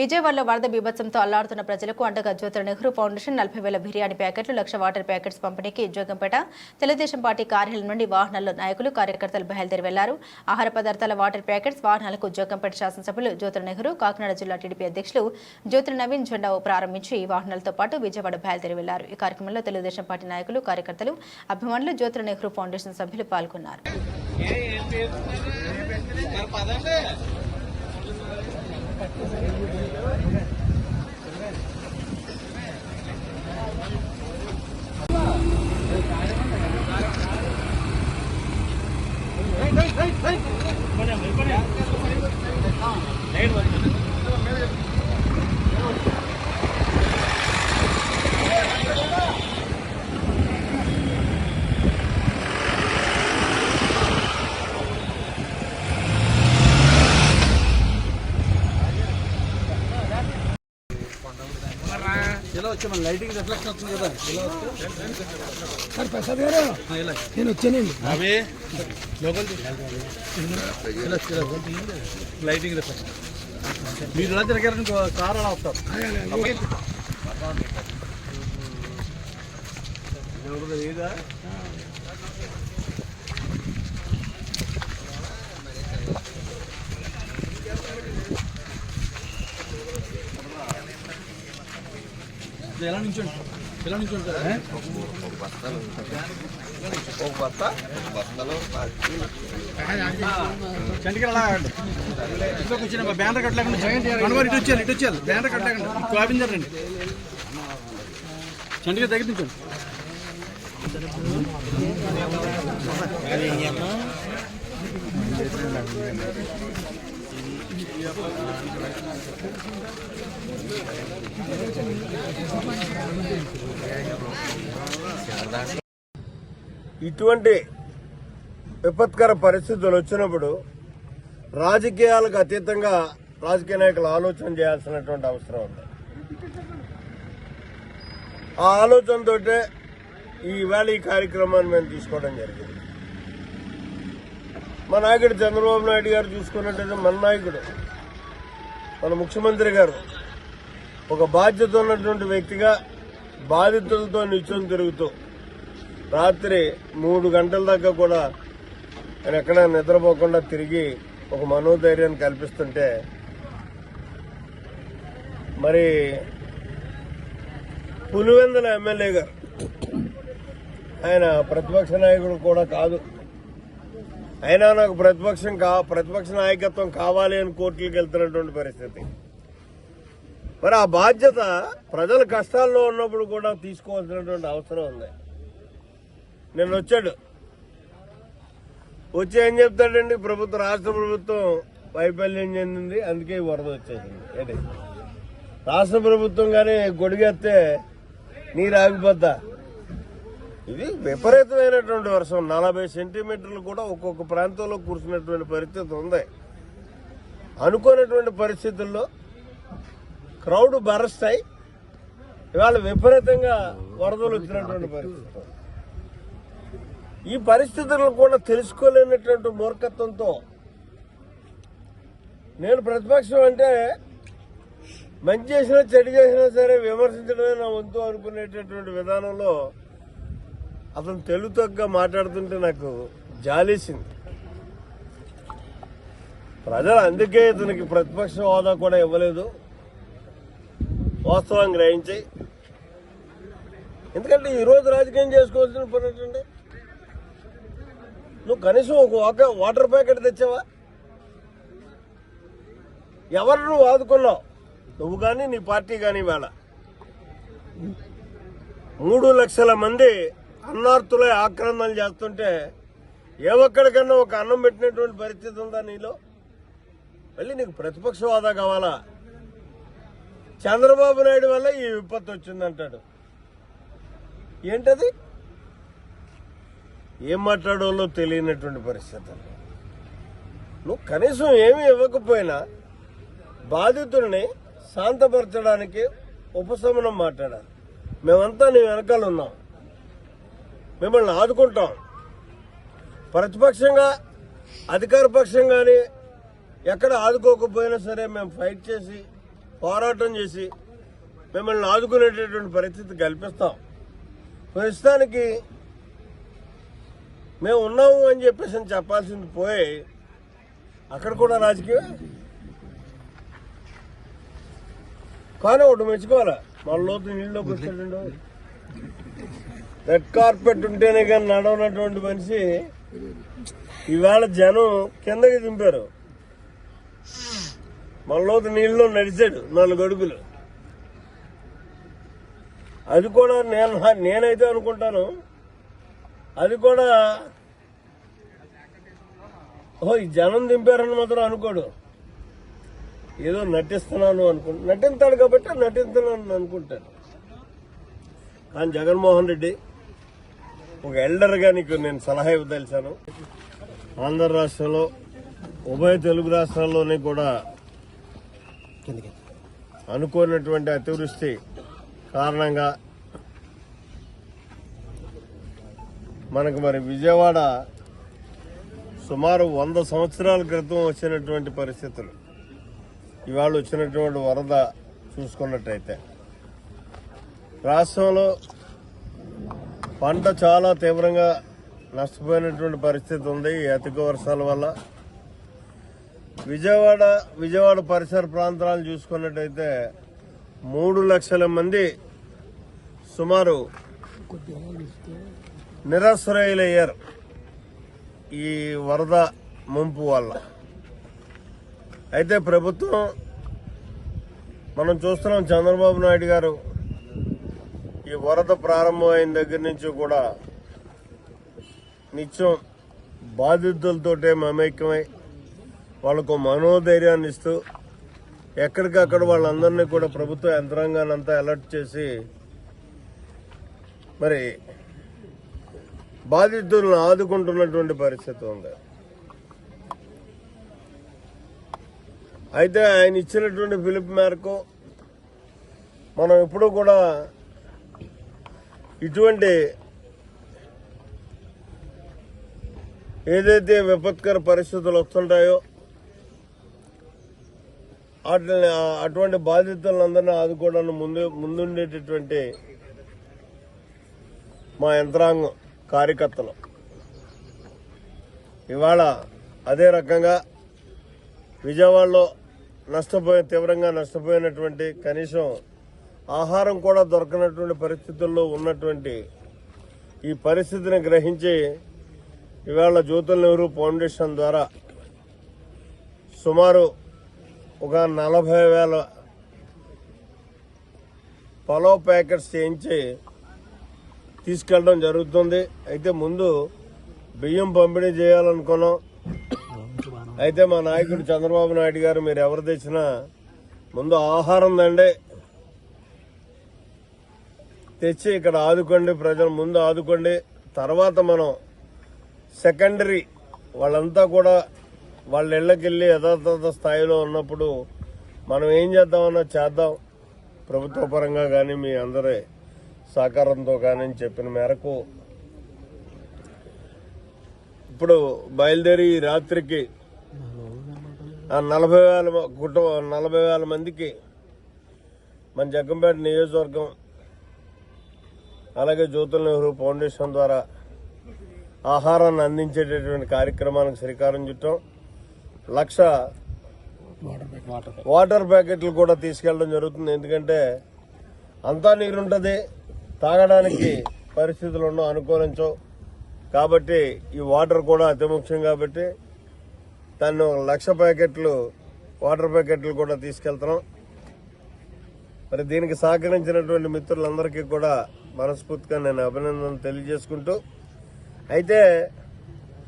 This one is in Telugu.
విజయవాడలో వరద బీభత్సంతో అల్లాడుతున్న ప్రజలకు అండగా జ్యోతుల నెహ్రూ ఫౌండేషన్ నలభై వేల బిర్యానీ ప్యాకెట్లు లక్ష వాటర్ ప్యాకెట్స్ పంపిణీకి జోగంపేట తెలుగుదేశం పార్టీ కార్యాలయం నుండి వాహనాల్లో నాయకులు కార్యకర్తలు బయలుదేరి వెళ్ళారు. ఆహార పదార్థాల వాటర్ ప్యాకెట్స్ వాహనాలకు జోగంపేట శాసనసభ్యులు జ్యోతుల నెహ్రూ కాకినాడ జిల్లా టీడీపీ అధ్యక్షులు జ్యోతుల నవీన్ జెండా ప్రారంభించి ఈ వాహనాలతో పాటు విజయవాడ బయలుదేరి వెళ్ళారు. ఈ కార్యక్రమంలో తెలుగుదేశం పార్టీ నాయకులు కార్యకర్తలు అభిమానులు జ్యోతుల నెహ్రూ ఫౌండేషన్ సభ్యులు పాల్గొన్నారు. వచ్చే మన లైటింగ్ రిఫ్లెక్షన్ వస్తుంది కదా. సార్ ప్రసాద్ గారు నేను వచ్చానండి. అవి. లోకల్ లైటింగ్ రిఫ్లెక్షన్ మీరు ఇలా తిరగారని కార్ అలా వస్తారు. ఏదా ఎలా నుంచోండి ఎలా నుంచోండి చంటికి అలా ఆగండి? ఇంట్లో కూర్చొని బ్యానర్ కట్టలేకండి మనవారు ఇటు వచ్చారు ఇటు వచ్చారు బ్యానర్ కట్టలేకండి. కాపించారండి చంటిగా దగ్గర నుంచోండి ఇటువంటి విపత్కర పరిస్థితులు వచ్చినప్పుడు రాజకీయాలకు అతీతంగా రాజకీయ నాయకులు ఆలోచన చేయాల్సినటువంటి అవసరం ఉంది. ఆ ఆలోచనతో ఈ ఈ కార్యక్రమాన్ని మేము తీసుకోవడం జరిగింది. మా నాయకుడు చంద్రబాబు నాయుడు గారు చూసుకున్నట్టయితే మన నాయకుడు మన ముఖ్యమంత్రి గారు ఒక బాధ్యత ఉన్నటువంటి వ్యక్తిగా బాధితులతో నిత్యం తిరుగుతూ రాత్రి మూడు గంటల దాకా కూడా ఆయన ఎక్కడ నిద్రపోకుండా తిరిగి ఒక మనోధైర్యాన్ని కల్పిస్తుంటే మరి పులివెందుల ఎమ్మెల్యే గారు ఆయన ప్రతిపక్ష నాయకుడు కూడా కాదు. అయినా నాకు ప్రతిపక్షం కా ప్రతిపక్ష నాయకత్వం కావాలి అని కోర్టులకు వెళ్తున్నటువంటి పరిస్థితి. మరి ఆ బాధ్యత ప్రజల కష్టాల్లో ఉన్నప్పుడు కూడా తీసుకోవాల్సినటువంటి అవసరం ఉంది. నిన్న వచ్చాడు. వచ్చి ఏం చెప్తాడండి? ప్రభుత్వం రాష్ట్ర ప్రభుత్వం వైఫల్యం చెందింది. అందుకే వరద వచ్చేసింది. ఏంటి? రాష్ట్ర ప్రభుత్వం కానీ గొడిగెత్తే నీరు ఆగిపోద్దా? ఇది విపరీతమైనటువంటి వర్షం. నలభై సెంటీమీటర్లు కూడా ఒక్కొక్క ప్రాంతంలో కురిసినటువంటి పరిస్థితి ఉంది. అనుకోనటువంటి పరిస్థితుల్లో క్రౌడ్ భరస్తాయి ఇవాళ విపరీతంగా వరదలు వచ్చినటువంటి పరిస్థితి. ఈ పరిస్థితులను కూడా తెలుసుకోలేనటువంటి మూర్ఖత్వంతో నేను ప్రతిపక్షం అంటే మంచి చేసినా చెడు చేసినా సరే విమర్శించడమే నా వంతు అనుకునేటటువంటి విధానంలో అతను తెలుగు తగ్గ మాట్లాడుతుంటే నాకు జాలేసింది. ప్రజలు అందుకే ఇతనికి ప్రతిపక్ష హోదా కూడా ఇవ్వలేదు. వాస్తవం గ్రహించి. ఎందుకంటే ఈరోజు రాజకీయం చేసుకోవాల్సిన పని ఏంటండి నువ్వు కనీసం ఒక వాక- వాటర్ ప్యాకెట్ తెచ్చావా? ఎవరు నువ్వు ఆదుకున్నావు నువ్వు కానీ నీ పార్టీ కానీ వేళ. మూడు లక్షల మంది అన్నార్థులై ఆక్రమణలు చేస్తుంటే ఏ ఒక్కడికన్నా ఒక అన్నం పెట్టినటువంటి పరిస్థితి ఉందా నీలో? మళ్ళీ నీకు ప్రతిపక్ష హోదా కావాలా? చంద్రబాబు నాయుడు వల్ల ఈ విపత్తు వచ్చిందంటాడు. ఏంటది? ఏం మాట్లాడవాలో తెలియనటువంటి పరిస్థితులు నువ్వు కనీసం ఏమీ ఇవ్వకపోయినా బాధితుల్ని శాంతపరచడానికి ఉపశమనం మాట్లాడాలి. మేమంతా నీ వెనకాల ఉన్నాం. మిమ్మల్ని ఆదుకుంటాం. ప్రతిపక్షంగా అధికార పక్షం కానీ ఎక్కడ ఆదుకోకపోయినా సరే మేము ఫైట్ చేసి పోరాటం చేసి మిమ్మల్ని ఆదుకునేటటువంటి పరిస్థితి కల్పిస్తాం. ప్రస్తుతానికి మేము ఉన్నాము అని చెప్పేసి చెప్పాల్సింది పోయి అక్కడ కూడా రాజకీయం? కానీ ఒకటి మెచ్చుకోవాలి? మన లోతు నీళ్ళలోకి వచ్చాడు రెడ్ కార్పెట్ ఉంటేనే కానీ నడవనటువంటి మనిషి ఈవేళ జనం కిందకి దింపారు. మనలోతు నీళ్ళలో నడిచాడు నాలుగు అడుగులు. అది కూడా నేను నేనైతే అనుకుంటాను. అది కూడా ఓ ఈ జనం దింపారని మాత్రం అనుకోడు. ఏదో నటిస్తున్నాను అనుకు నటిస్తాడు కాబట్టి నటిస్తున్నాను అనుకుంటాను కానీ జగన్మోహన్ రెడ్డి ఒక ఎల్డర్గా నీకు నేను సలహా ఇవ్వదలిచాను. ఆంధ్ర రాష్ట్రంలో ఉభయ తెలుగు రాష్ట్రాల్లోనే కూడా అనుకోనటువంటి అతివృష్టి కారణంగా మనకు మరి విజయవాడ సుమారు వంద సంవత్సరాల క్రితం వచ్చినటువంటి పరిస్థితులు. ఇవాళ వచ్చినటువంటి వరద చూసుకున్నట్టయితే. రాష్ట్రంలో పంట చాలా తీవ్రంగా నష్టపోయినటువంటి పరిస్థితి ఉంది ఈ అధిక వర్షాల వల్ల. విజయవాడ విజయవాడ పరిసర ప్రాంతాలను చూసుకున్నట్టయితే మూడు లక్షల మంది సుమారు నిరాశ్రయులయ్యారు ఈ వరద ముంపు వల్ల. అయితే ప్రభుత్వం మనం చూస్తున్నాం చంద్రబాబు నాయుడు గారు ఈ వరద ప్రారంభమైన దగ్గర నుంచి కూడా నిత్యం బాధితులతోటే మమైక్యమై వాళ్ళకు మనోధైర్యాన్ని ఇస్తూ ఎక్కడికక్కడ వాళ్ళందరినీ కూడా ప్రభుత్వ యంత్రాంగాన్ని అంతా అలర్ట్ చేసి మరి బాధితులను ఆదుకుంటున్నటువంటి పరిస్థితి ఉంది. అయితే ఆయన ఇచ్చినటువంటి పిలుపు మేరకు మనం ఎప్పుడూ కూడా ఇటువంటి ఏదైతే విపత్కర పరిస్థితులు వస్తుంటాయో వాటిని అటువంటి బాధితులందరినీ ఆదుకోవడానికి ముందు ముందుండేటటువంటి మా యంత్రాంగం కార్యకర్తలు. ఇవాళ అదే రకంగా విజయవాడలో నష్టపోయి తీవ్రంగా నష్టపోయినటువంటి కనీసం ఆహారం కూడా దొరకనటువంటి పరిస్థితుల్లో ఉన్నటువంటి ఈ పరిస్థితిని గ్రహించి ఇవాళ జ్యోతుల నెహ్రూ ఫౌండేషన్ ద్వారా సుమారు ఒక నలభై వేల పలో ప్యాకెట్స్ చేయించి తీసుకెళ్ళడం జరుగుతుంది. అయితే ముందు బియ్యం పంపిణీ చేయాలనుకున్నాం. అయితే మా నాయకుడు చంద్రబాబు నాయుడు గారు మీరు ఎవరు తెచ్చినా ముందు ఆహారం దండి. తెచ్చి ఇక్కడ ఆదుకోండి ప్రజలు ముందు ఆదుకోండి. తర్వాత మనం సెకండరీ వాళ్ళంతా కూడా వాళ్ళ ఇళ్ళకి వెళ్ళి యథాతథ స్థాయిలో ఉన్నప్పుడు మనం ఏం చేద్దామన్నా చేద్దాం. ప్రభుత్వ పరంగా కానీ మీ అందరి సహకారంతో కానీ చెప్పిన మేరకు ఇప్పుడు బయలుదేరి రాత్రికి ఆ నలభై వేల కుటుంబ నలభై వేల మందికి మన జగ్గంపేట నియోజకవర్గం అలాగే జ్యోతుల నెహ్రూ ఫౌండేషన్ ద్వారా ఆహారాన్ని అందించేటటువంటి కార్యక్రమానికి శ్రీకారం చుట్టాం. లక్ష వాటర్ ప్యాకెట్లు కూడా తీసుకెళ్ళడం జరుగుతుంది. ఎందుకంటే అంతా నీరుంటుంది. తాగడానికి పరిస్థితులు ఉండవు అనుకూలించవు. కాబట్టి ఈ వాటర్ కూడా అతి ముఖ్యం కాబట్టి దాన్ని ఒక లక్ష ప్యాకెట్లు వాటర్ ప్యాకెట్లు కూడా తీసుకెళ్తున్నాం. మరి దీనికి సహకరించినటువంటి మిత్రులందరికీ కూడా మనస్ఫూర్తిగా నేను అభినందనలు తెలియజేసుకుంటూ అయితే